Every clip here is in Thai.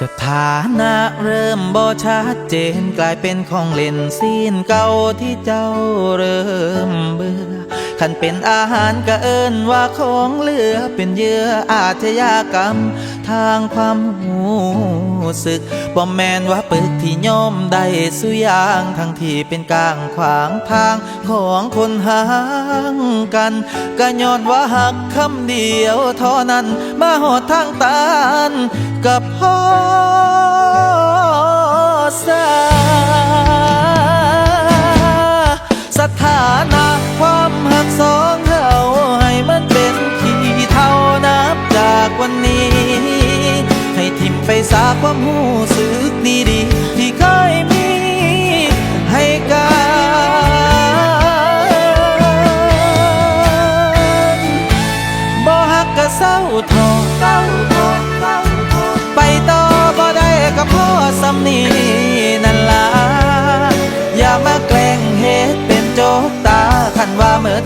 สถานะเริ่มบ่ชัดเจนกลายเป็นของเล่นซีนเก่าที่เจ้าเริ่มเบื่อขันเป็นอาหารก็เอินว่าของเหลือเป็นเยื่ออาชญากรรม ทางความหูสึกบ่แมนว่าปึกที่ย่อมได้สุยางทั้งที่เป็นกลางขวางทางของคนห่างกันก็ย้อนว่าหักคำเดียวเท่านั้นมาหอดทางตัน กับพ่อสาสถานะความหักสองเฮาให้มันเป็นขีเท่านับจากวันนี้ ให้ทิมไปสาความหูสึกดีๆ นีนั่นล่ะอย่ามาแกล้งเฮ็ดเป็นโจกตาคันว่าเมื่อ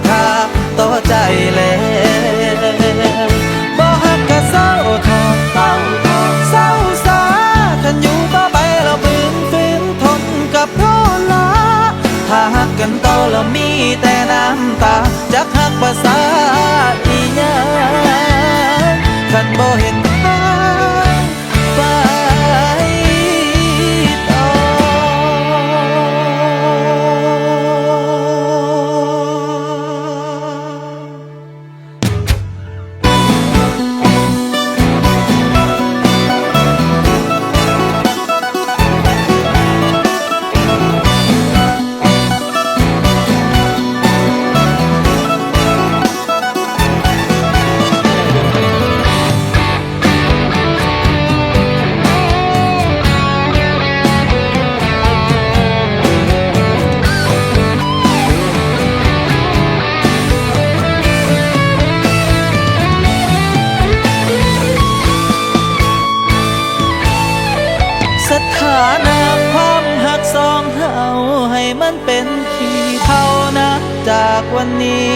วันนี้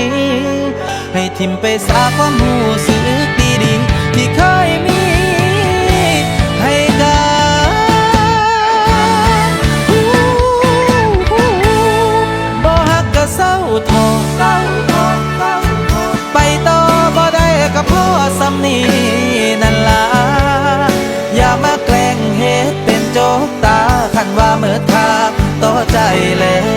ให้ทิมไปสาความหูสึกดีๆที่เคยมีให้กันบ่ฮักก็เศร้าทอเศร้าทอไปต่อบ่ได้ก็พ่อสำนีนั่นล่ะอย่ามาแกล้งเฮ็ดเป็นโจกตาคันว่าเมิดทาต่อใจแล้ว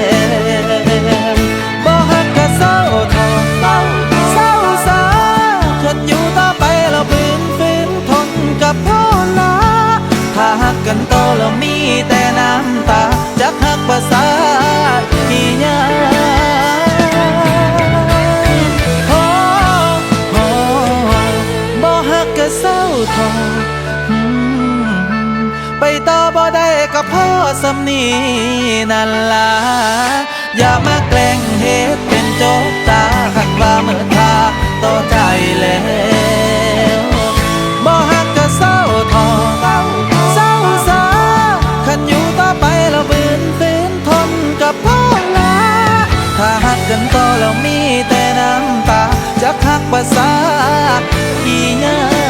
ได้ก็พอสำนีนั่นล่ะอย่ามาแกล้งเฮ็ดเป็นโจกตาคันว่าเมื่อทาต่อใจแล้วบ่ฮักก็เศร้าทอเศร้าสาคันอยู่ต่อไปแล้วบืนฝืนทนกับพ่อลาถ้าฮักกันต่อแล้วมีแต่น้ำตาจักฮักภาษาอีหยัง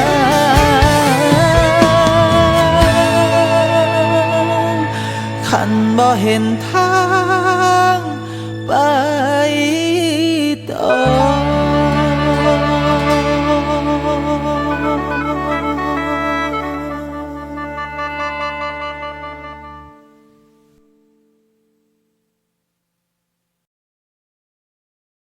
เห็นท